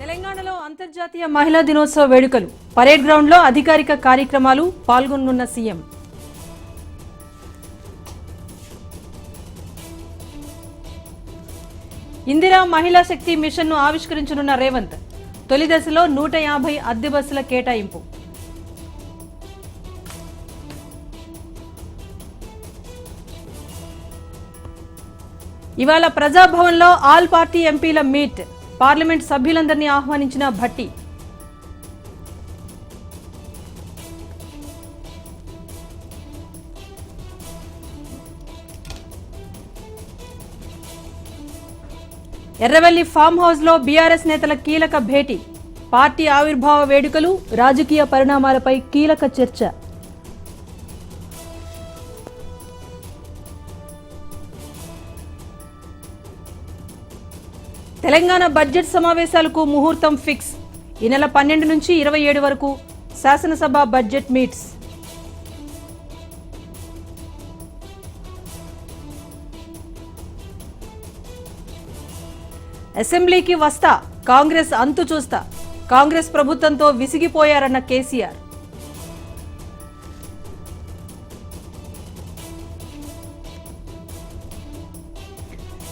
తెలంగాణలో అంతర్జాతీయ మహిళా దినోత్సవ వేడుకలు. పరేడ్ గ్రౌండ్లో అధికారిక కార్యక్రమాలు పాల్గొనున్న సీఎం. ఇందిరా మహిళా శక్తి మిషన్ను ఆవిష్కరించనున్న రేవంత్. తొలి దశలో నూట యాభై అద్దె బస్సుల కేటాయింపు. ఇవాళ ప్రజాభవన్లో ఆల్ పార్టీ ఎంపీల మీట్. పార్లమెంట్ సభ్యులందరినీ ఆహ్వానించిన భట్టి. ఎర్రవెల్లి ఫామ్ హౌస్లో బీఆర్ఎస్ నేతల కీలక భేటీ. పార్టీ ఆవిర్భావ వేడుకలు రాజకీయ పరిణామాలపై కీలక చర్చ. తెలంగాణ బడ్జెట్ సమావేశాలకు ముహూర్తం ఫిక్స్. ఈ నెల పన్నెండు నుంచి ఇరవై ఏడు వరకు శాసనసభ బడ్జెట్ మీట్స్. అసెంబ్లీకి వస్తా కాంగ్రెస్ అంతు చూస్తా. కాంగ్రెస్ ప్రభుత్వంతో విసిగిపోయారన్న కేసీఆర్.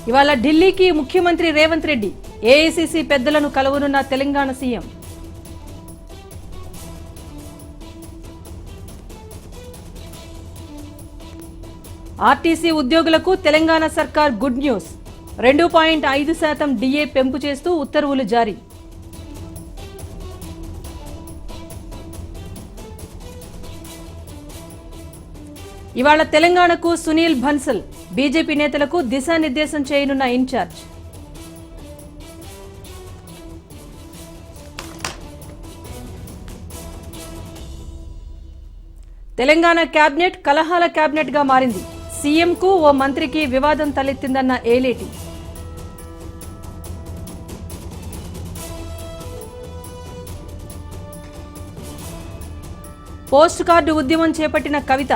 ఇవాళ ఢిల్లీకి ముఖ్యమంత్రి రేవంత్ రెడ్డి ఏఐసిసి పెద్దలను కలవనున్న తెలంగాణ సీఎం. ఆర్టీసీ ఉద్యోగులకు తెలంగాణ సర్కార్ గుడ్ న్యూస్. రెండు పాయింట్ ఐదు శాతం డిఏ పెంపు చేస్తూ ఉత్తర్వులు జారీ. ఇవాళ తెలంగాణకు సునీల్ బన్సల్ బీజేపీ నేతలకు దిశానిర్దేశం చేయనున్న ఇన్ఛార్జ్. తెలంగాణ కేబినెట్ కలహాల కేబినెట్గా మారింది. సీఎంకు ఓ మంత్రికి వివాదం తలెత్తిందన్న ఏలేటి. పోస్ట్ కార్డు ఉద్యమం చేపట్టిన కవిత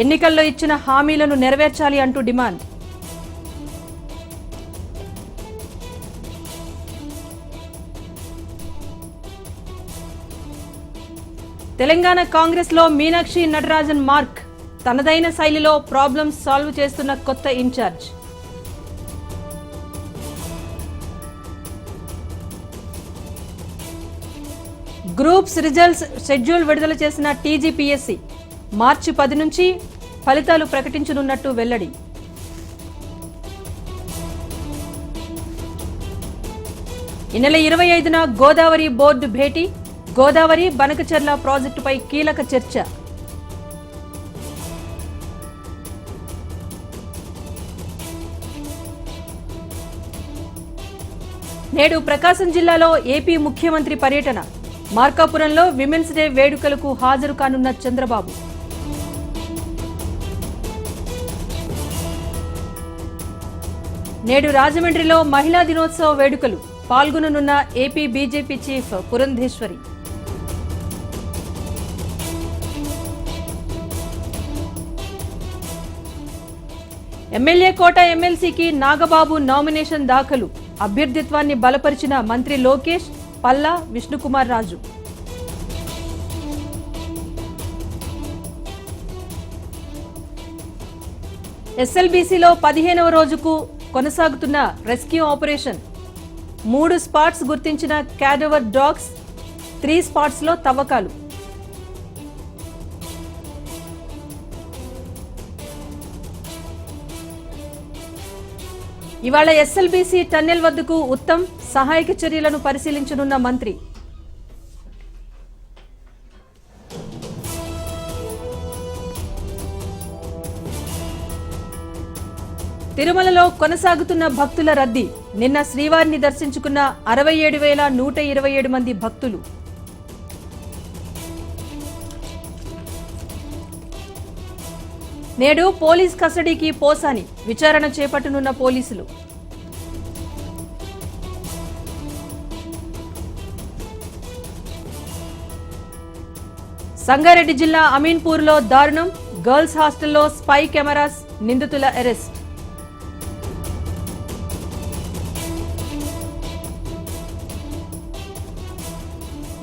ఎన్నికల్లో ఇచ్చిన హామీలను నెరవేర్చాలి అంటూ డిమాండ్. తెలంగాణ కాంగ్రెస్లో మీనాక్షి నటరాజన్ మార్క్. తనదైన శైలిలో ప్రాబ్లమ్స్ సాల్వ్ చేస్తున్న కొత్త ఇన్ఛార్జ్. గ్రూప్స్ రిజల్ట్స్ షెడ్యూల్ విడుదల చేసిన టీజీపీఎస్సీ మార్చి పది నుంచి ఫలితాలు ప్రకటించనున్నట్టు వెల్లడి. ఈ నెల ఇరవై ఐదున గోదావరి బోర్డు భేటీ గోదావరి బనకచెర్ల ప్రాజెక్టుపై కీలక చర్చ. నేడు ప్రకాశం జిల్లాలో ఏపీ ముఖ్యమంత్రి పర్యటన. మార్కాపురంలో విమెన్స్ డే వేడుకలకు హాజరు కానున్న చంద్రబాబు. నేడు రాజమండ్రిలో మహిళా దినోత్సవ వేడుకలు. పాల్గొననున్న AP BJP chief Purandeswari. MLA quota ఎమ్మెల్సీకి Nagababu nomination దాఖలు. అభ్యర్థిత్వాన్ని బలపరిచిన మంత్రి లోకేష్ పల్లా విష్ణుకుమార్ రాజు. ఎస్ఎల్బీసీలో పదిహేనవ రోజుకు కొనసాగుతున్న రెస్క్యూ ఆపరేషన్. మూడు స్పాట్స్ గుర్తించిన క్యాడవర్ డాగ్స్ త్రీ స్పాట్స్లో తవ్వకాలు. ఇవాళ ఎస్ఎల్బీసీ టన్నెల్ వద్దకు ఉత్తమ్ సహాయక చర్యలను పరిశీలించనున్న మంత్రి. తిరుమలలో కొనసాగుతున్న భక్తుల రద్దీ. నిన్న శ్రీవారిని దర్శించుకున్న అరవై ఏడు వేల నూట ఇరవై ఏడు మంది భక్తులు. నేడు పోలీస్ కస్టడీకి పోసాని. విచారణ చేపట్టనున్న పోలీసులు. సంగారెడ్డి జిల్లా అమీన్పూర్లో దారుణం. గర్ల్స్ హాస్టల్లో స్పై కెమెరాస్ నిందితుల అరెస్ట్.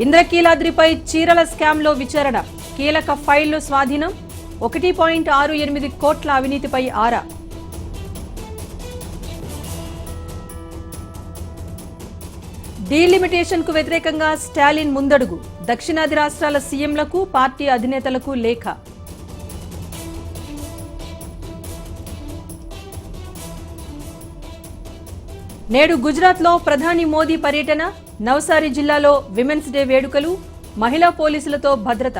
ఇంద్రకీలాద్రిపై చీరల స్కామ్లో విచారణ. కీలక ఫైళ్ళు స్వాధీనం. ఒకటి పాయింట్ ఆరు ఎనిమిది కోట్ల అవినీతిపై ఆరా. డీలిమిటేషన్కు వ్యతిరేకంగా స్టాలిన్ ముందడుగు. దక్షిణాది రాష్ట్రాల సీఎంలకు పార్టీ అధినేతలకు లేఖ. నేడు గుజరాత్లో ప్రధాని మోదీ పర్యటన. నవసారి జిల్లాలో విమెన్స్ డే వేడుకలు మహిళా పోలీసులతో భద్రత.